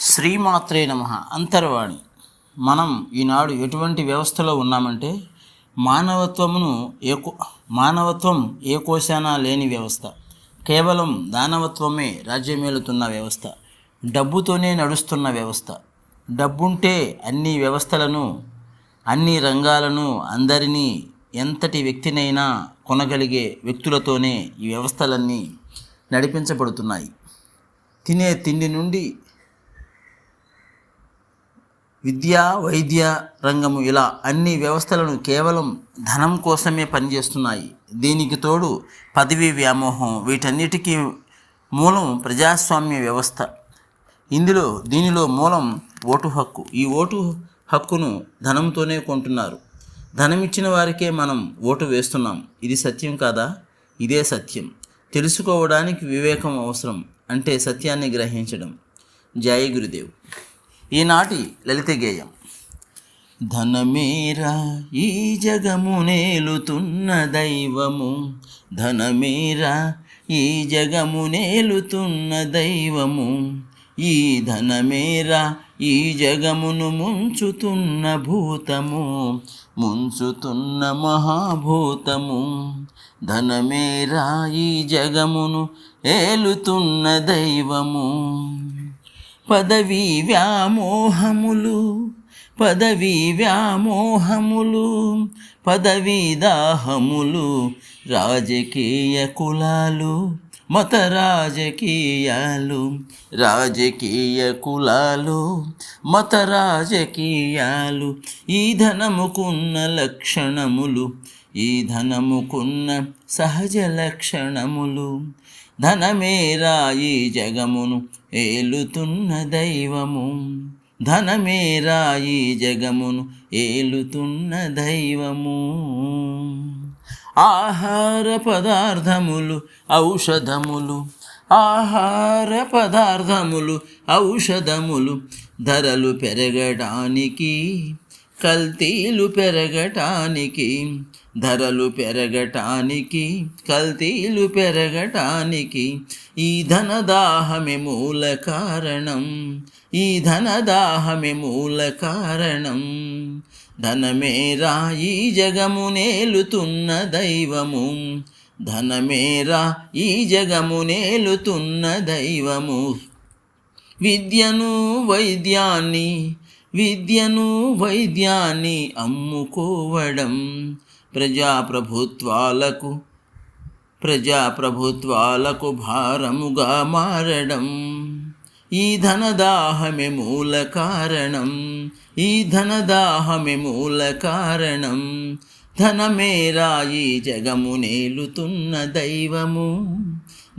శ్రీమాత్రే నమ. అంతర్వాణి. మనం ఈనాడు ఎటువంటి వ్యవస్థలో ఉన్నామంటే మానవత్వమును ఏకో మానవత్వం ఏ కోశానా లేని వ్యవస్థ. కేవలం దానవత్వమే రాజ్యమేలుతున్న వ్యవస్థ. డబ్బుతోనే నడుస్తున్న వ్యవస్థ. డబ్బుంటే అన్ని వ్యవస్థలను అన్ని రంగాలను అందరినీ ఎంతటి వ్యక్తినైనా కొనగలిగే వ్యక్తులతోనే ఈ వ్యవస్థలన్నీ నడిపించబడుతున్నాయి. తినే తిండి నుండి విద్య వైద్య రంగము ఇలా అన్ని వ్యవస్థలను కేవలం ధనం కోసమే పనిచేస్తున్నాయి. దీనికి తోడు పదవి వ్యామోహం వీటన్నిటికీ మూలం ప్రజాస్వామ్య వ్యవస్థ. ఇందులో దీనిలో మూలం ఓటు హక్కు. ఈ ఓటు హక్కును ధనంతోనే కొంటున్నారు. ధనం ఇచ్చిన వారికే మనం ఓటు వేస్తున్నాం. ఇది సత్యం కాదా? ఇదే సత్యం. తెలుసుకోవడానికి వివేకం అవసరం అంటే సత్యాన్ని గ్రహించడం. జయ గురుదేవ్. ఈనాటి లలిత గేయం. ధనమేరా ఈ జగము నేలుతున్న దైవము. ధనమేరా ఈ జగము నేలుతున్న దైవము. ఈ ధనమేరా ఈ జగమును ముంచుతున్న భూతము. ముంచుతున్న మహాభూతము. ధనమేరా ఈ జగమును ఏలుతున్న దైవము. పదవీ వ్యామోహములు పదవీ వ్యామోహములు పదవీ దాహములు రాజకీయ కులాలు మత రాజకీయాలు రాజకీయ కులాలు మత రాజకీయాలు ఈ ధనముకున్న లక్షణములు ఈ ధనముకున్న సహజ లక్షణములు ధనమేరా ఈ జగమును ఏలుతున్న దైవము? ధనమేరా ఈ జగమును ఏలుతున్న దైవము? ఆహార పదార్థములు ఔషధములు ఆహార పదార్థములు ఔషధములు ధరలు పెరగడానికి కల్తీలు పెరగటానికి ధరలు పెరగటానికి కల్తీలు పెరగటానికి ఈ ధనదాహమే మూల కారణం. ఈ ధనదాహమే మూల కారణం. ధనమేరా ఈ జగము నేలుతున్న దైవము. ధనమేరా ఈ జగము నేలుతున్న దైవము. విద్యను వైద్యాన్ని విద్యను వైద్యాన్ని అమ్ముకోవడం ప్రజాప్రభుత్వాలకు ప్రజాప్రభుత్వాలకు భారముగా మారడం. ఈ ధనదాహమే మూల కారణం. ఈ ధనదాహమే మూల కారణం. ధనమేరా ఈ జగము నేలుతున్న దైవము.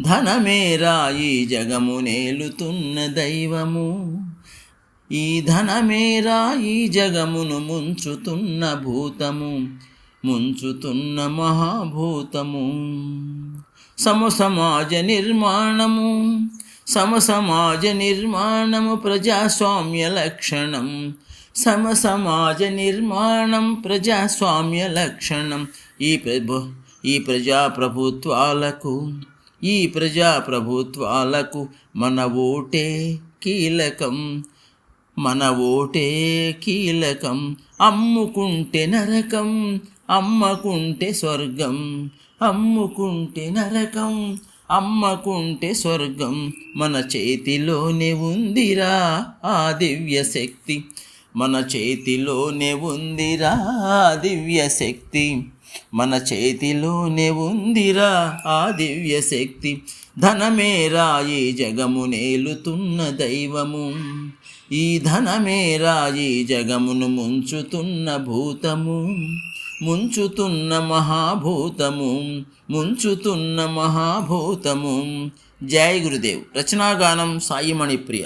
ధనమేరా ఈ జగము నేలుతున్న దైవము. ఈ ధనమేరా ఈ జగమును ముంచుతున్న భూతము. ముంచుతున్న మహాభూతము. సమసమాజ నిర్మాణము. సమసమాజ నిర్మాణము ప్రజాస్వామ్య లక్షణం. సమసమాజ నిర్మాణం ప్రజాస్వామ్య లక్షణం. ఈ ప్రభు ఈ ప్రజాప్రభుత్వాలకు ఈ ప్రజాప్రభుత్వాలకు మన ఓటే కీలకం. మన ఓటే కీలకం. అమ్ముకుంటే నరకం. అమ్మకుంటే స్వర్గం అమ్ముకుంటే నరకం అమ్మకుంటే స్వర్గం. మన చేతిలోనే ఉందిరా ఆ దివ్య శక్తి మన చేతిలోనే ఉందిరా ఆ దివ్య శక్తి మన చేతిలోనే ఉందిరా ఆ దివ్య శక్తి ధనమేరా ఈ జగము నేలుతున్న దైవము. ఈ ధనమేరా ఈ జగమును ముంచుతున్న భూతము. ముంచుతున్న మహాభూతము ముంచుతున్న మహాభూతము. జయ గురుదేవ్. రచనాగానం సాయి మణిప్రియ.